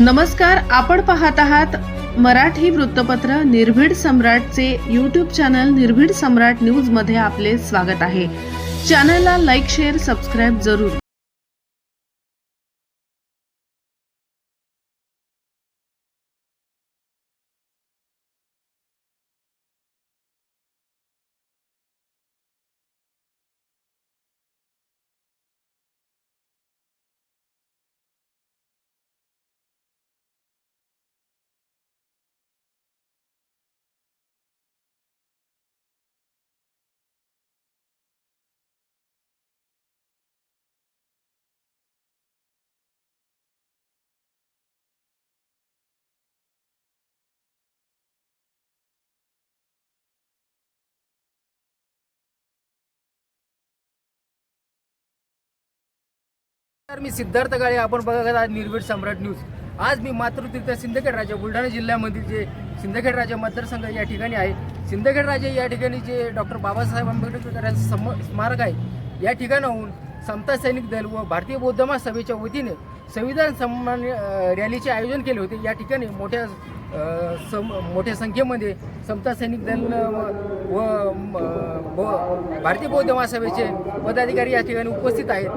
नमस्कार आपण पाहत आहात मराठी वृत्तपत्र निर्भीड सम्राटचे यूट्यूब चॅनल निर्भीड सम्राट न्यूजमध्ये आपले स्वागत आहे. चॅनलला लाईक शेअर सबस्क्राईब जरूर तर मी सिद्धार्थ गाळे आपण बघत आहात निर्भीड सम्राट न्यूज. आज मी मातृतीर्थ सिंदखेड राजा बुलढाणा जिल्ह्यामधील जे सिंदखेड राजा मतदारसंघ या ठिकाणी आहे. सिंदखेड राजा या ठिकाणी जे डॉक्टर बाबासाहेब आंबेडकर यांचं सम स्मारक आहे या ठिकाणाहून समता सैनिक दल व भारतीय बौद्ध महासभेच्या वतीने संविधान सन्मान रॅलीचे आयोजन केले होते. या ठिकाणी मोठ्या सम मोठ्या संख्येमध्ये समता सैनिक दल व व ब- भारतीय बौद्ध महासभेचे पदाधिकारी या ठिकाणी उपस्थित आहेत.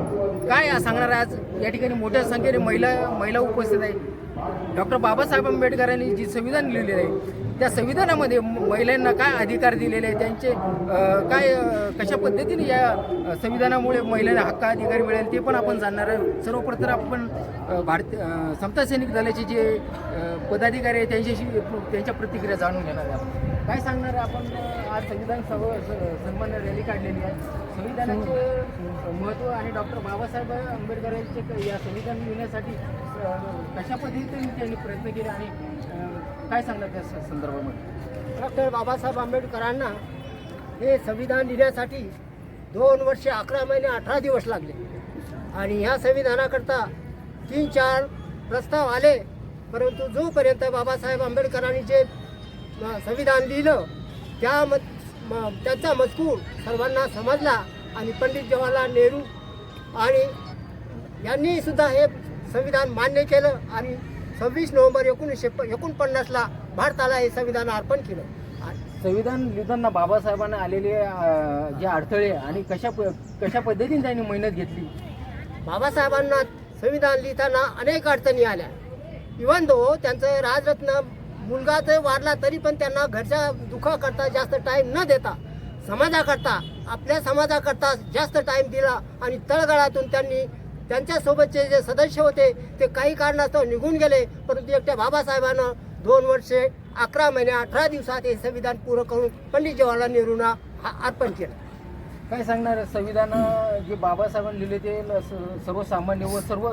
काय सांगणार आज? या ठिकाणी मोठ्या संख्येने महिला महिला उपस्थित आहेत. डॉक्टर बाबासाहेब आंबेडकरांनी जी संविधान लिहिलेलं आहे त्या संविधानामध्ये महिलांना काय अधिकार दिलेले आहेत त्यांचे काय कशा पद्धतीने या संविधानामुळे महिलांना हक्क अधिकार मिळेल ते पण आपण जाणणार आहे सर्वप्रथम आपण भारतीय समता सैनिक दलाचे जे पदाधिकारी आहेत त्यांच्याशी त्यांच्या प्रतिक्रिया जाणून घेणार आहे आपण. काय सांगणार आपण आज संविधान सभा सन्मान रॅली काढलेली आहे संविधानाचे महत्त्व आणि डॉक्टर बाबासाहेब आंबेडकर यांचे या संविधान लिहिण्यासाठी कशा पद्धतीने त्यांनी प्रयत्न केले आणि काय सांगणार त्या संदर्भामध्ये? डॉक्टर बाबासाहेब आंबेडकरांना हे संविधान लिहिण्यासाठी दोन वर्षे अकरा महिने अठरा दिवस लागले. आणि ह्या संविधानाकरता तीन चार प्रस्ताव आले परंतु जोपर्यंत बाबासाहेब आंबेडकरांनी जे संविधान लिहिलं त्या म त्यांचा मजकूर सर्वांना समजला आणि पंडित जवाहरलाल नेहरू आणि यांनी सुद्धा हे संविधान मान्य केलं आणि सव्वीस नोव्हेंबर एकोणीसशे एकोणपन्नासला भारताला हे संविधान अर्पण केलं. संविधान लिहिताना बाबासाहेबांना आलेले जे अडथळे आणि कशा प- कशा पद्धतीने त्यांनी मेहनत घेतली? बाबासाहेबांना संविधान लिहिताना अनेक अडचणी आल्या. इवन दो त्यांचं राजरत्न मुलगा जर वारला तरी पण त्यांना घरच्या दुःखाकरता जास्त टाईम न देता समाजाकरता आपल्या समाजाकरता जास्त टाईम दिला आणि तळगळातून त्यांनी त्यांच्यासोबतचे जे सदस्य होते ते काही कारणास्तव निघून गेले. परंतु एकट्या बाबासाहेबांना दोन वर्षे अकरा महिने अठरा दिवसात हे संविधान पूर्ण करून पंडित जवाहरलाल नेहरूंना हा अर्पण केलं. काय सांगणार? संविधान जे बाबासाहेबांनी लिहिले ते सर्वसामान्य व सर्व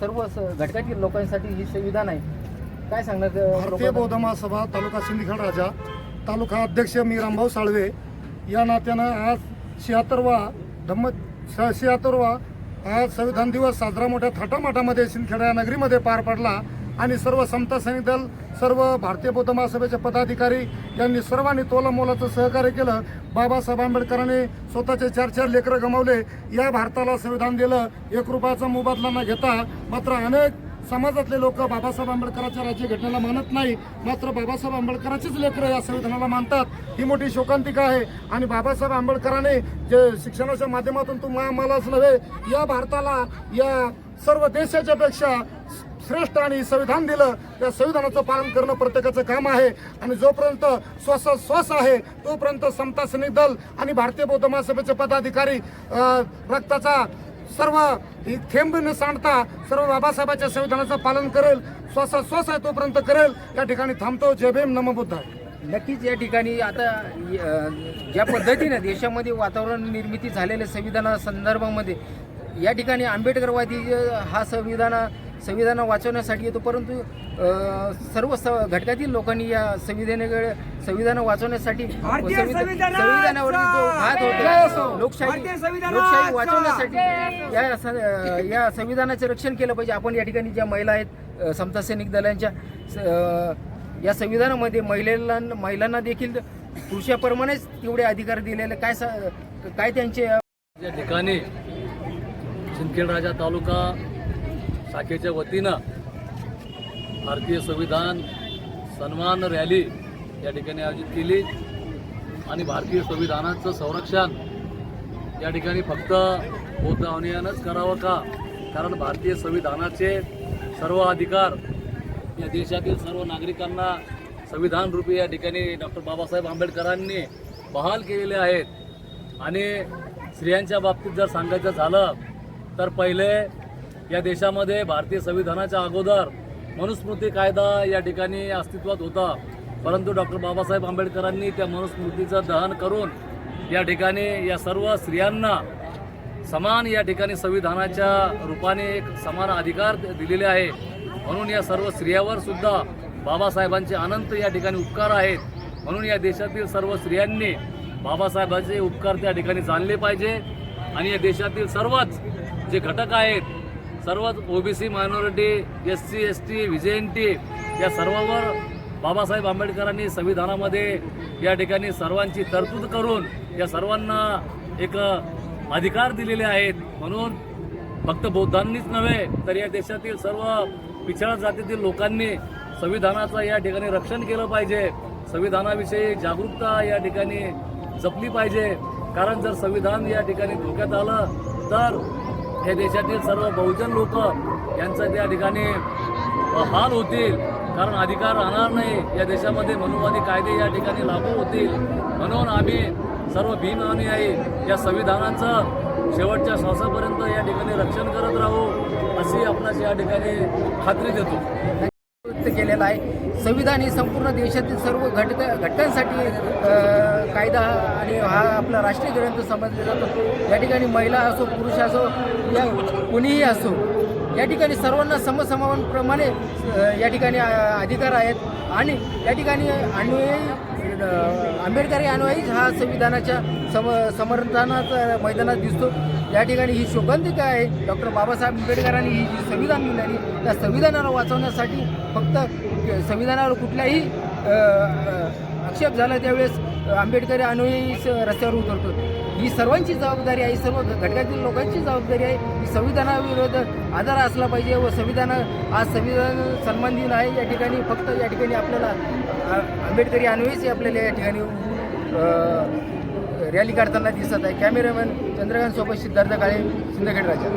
सर्व घटकातील लोकांसाठी हे संविधान आहे. काय सांगणार भारतीय? बौद्ध महासभा तालुका सिंदखेड राजा तालुका अध्यक्ष मी रामभाऊ साळवे या नात्यानं आज शहात्तरवा धम्म शहात्तरवा आज संविधान दिवस साजरा मोठ्या थाटामाटामध्ये शिंदखेडा नगरीमध्ये पार पडला आणि सर्व समता सैनिक दल सर्व भारतीय बौद्ध महासभेचे पदाधिकारी यांनी सर्वांनी तोला मोलाचं सहकार्य केलं. बाबासाहेब आंबेडकरांनी स्वतःचे चार चार लेकरं गमावले. या भारताला संविधान दिलं. एक रुपयाचा मोबदला न घेता मात्र अनेक समाजातले लोक बाबासाहेब आंबेडकरांच्या राज्यघटनेला मानत नाही. मात्र बाबासाहेब आंबेडकरांचीच लेकरं या संविधानाला मानतात. ही मोठी शोकांतिका आहे. आणि बाबासाहेब आंबेडकरांनी जे शिक्षणाच्या माध्यमातून तुम्हाला मलाच नव्हे या भारताला या सर्व देशाच्या पेक्षा श्रेष्ठ आणि संविधान दिलं. त्या संविधानाचं पालन करणं प्रत्येकाचं काम आहे. आणि जोपर्यंत श्वास श्वास आहे तोपर्यंत समता सैनिक दल आणि भारतीय बौद्ध महासभेचे पदाधिकारी रक्ताचा सर्व थेंब न सांडता सर्व बाबासाहेबांच्या संविधानाचं पालन करेल श्वास आहे तोपर्यंत करेल. या ठिकाणी थांबतो. जय भीम नम बुद्ध नक्कीच या ठिकाणी आता ज्या पद्धतीने देशामध्ये वातावरण निर्मिती झालेल्या संविधाना संदर्भामध्ये या ठिकाणी आंबेडकरवादी हा संविधान संविधान वाचवण्यासाठी येतो परंतु सर्व स घटकातील लोकांनी या संविधानाकडे संविधान वाचवण्यासाठी व भारतीय संविधान- संविधानाचा संविधानावरील जो घात होतो असो. लोकशाही लोकशाही वाचवण्यासाठी या या संविधानाचं रक्षण केलं पाहिजे. आपण या ठिकाणी ज्या महिला आहेत समता सैनिक दलांच्या या संविधानामध्ये महिलांना महिलांना देखील पुरुषाप्रमाणेच तेवढे अधिकार दिलेले. काय स- काय त्यांचे या ठिकाणी सिंदखेड राजा तालुका शाखेच्या वतीनं भारतीय संविधान सन्मान रॅली या ठिकाणी आयोजित केली आणि भारतीय संविधानाचं संरक्षण या ठिकाणी फक्त बौद्धावनियानंच करावं का? कारण भारतीय संविधानाचे सर्व अधिकार या देशातील सर्व नागरिकांना संविधान रूपी या ठिकाणी डॉक्टर बाबासाहेब आंबेडकरांनी बहाल केलेले आहेत. आणि स्त्रियांच्या बाबतीत जर सांगायचं झालं तर पहिले या देशामध्ये भारतीय संविधानाच्या अगोदर मनुस्मृती कायदा या ठिकाणी अस्तित्वात होता. परंतु डॉक्टर बाबासाहेब आंबेडकरांनी त्या मनुस्मृतीचं दहन करून या ठिकाणी या सर्व स्त्रियांना समान या ठिकाणी संविधानाच्या रूपाने एक समान अधिकार दिलेले आहे. म्हणून या सर्व स्त्रियावर सुद्धा बाबासाहेबांचे अनंत या ठिकाणी उपकार आहेत. म्हणून या देशातील सर्व स्त्रियांनी बाबासाहेबांचे उपकार त्या ठिकाणी जाणले पाहिजे. आणि या देशातील सर्वच जे घटक आहेत सर्वच OBC minority S C S T V या सर्वांवर बाबासाहेब आंबेडकरांनी संविधानामध्ये या ठिकाणी सर्वांची तरतूद करून या सर्वांना एक अधिकार दिलेले आहेत. म्हणून फक्त बौद्धांनीच नव्हे तर या देशातील सर्व पिछड्या जातीतील लोकांनी संविधानाचं या ठिकाणी रक्षण केलं पाहिजे. संविधानाविषयी जागरूकता या ठिकाणी जपली पाहिजे. कारण जर संविधान या ठिकाणी धोक्यात आलं तर या देशातील सर्व बहुजन लोक यांचं त्या ठिकाणी हाल होतील. कारण अधिकार राहणार नाही या देशामध्ये. मनुवादी कायदे या ठिकाणी लागू होतील. म्हणून आम्ही सर्व भीम अनुयायी या संविधानाचं शेवटच्या श्वासापर्यंत या ठिकाणी रक्षण करत राहू अशी आपणास या ठिकाणी खात्री देतो. व्यक्त केलेला आहे. संविधान हे संपूर्ण देशातील सर्व घटक घटकांसाठी कायदा आणि हा आपला राष्ट्रीय ग्रंथ समजला जातो. या ठिकाणी महिला असो पुरुष असो या कोणीही असो या ठिकाणी सर्वांना समसमानप्रमाणे या ठिकाणी अधिकार आहेत. आणि या ठिकाणी अनुयायी आंबेडकरी अनुयायी हा संविधानाच्या सम समर्थनाचा मैदानात दिसतो. या ठिकाणी ही शोकांतिका आहे. डॉक्टर बाबासाहेब आंबेडकरांनी ही जी संविधान मिळाली त्या संविधानाला वाचवण्यासाठी फक्त संविधानावर कुठल्याही आक्षेप झाला त्यावेळेस आंबेडकरी अनुयायी स- रस्त्यावर उतरतो. ही सर्वांची जबाबदारी आहे सर्व घटकातील लोकांची जबाबदारी आहे. ही संविधानाविरोध आधार असला पाहिजे व संविधान आज संविधान सन्मान दिन आहे या ठिकाणी फक्त या ठिकाणी आपल्याला आंबेडकरी अनुयायीच आपल्याला या ठिकाणी रॅली काढताना दिसत आहे. कॅमेरामॅन चंद्रकांत सोबत सिद्धार्थ काळे सिंदखेड राजा.